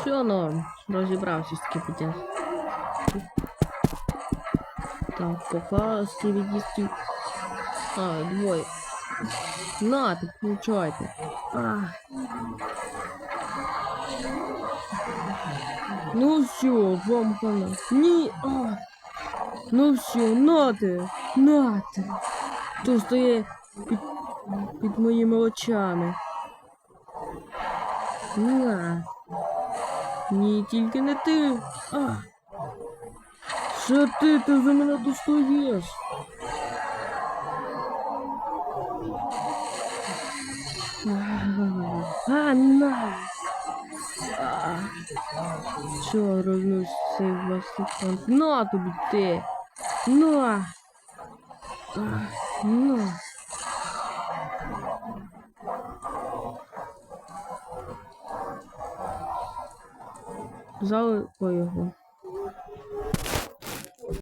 Все норм. Розібрався з кипятя. Так, пока скибідістів. А, двоє. На, так получайте. А. Ну все, вам хана. Ні. А. Ну все, нате, нате. Хто стоїть під, під моїми очами. На. Ні, тільки не ти. А. Що ти, ти за мене достаєш? А, на. А. Чо, рознусь цей власний На тобі ти. На. А, на. залило його.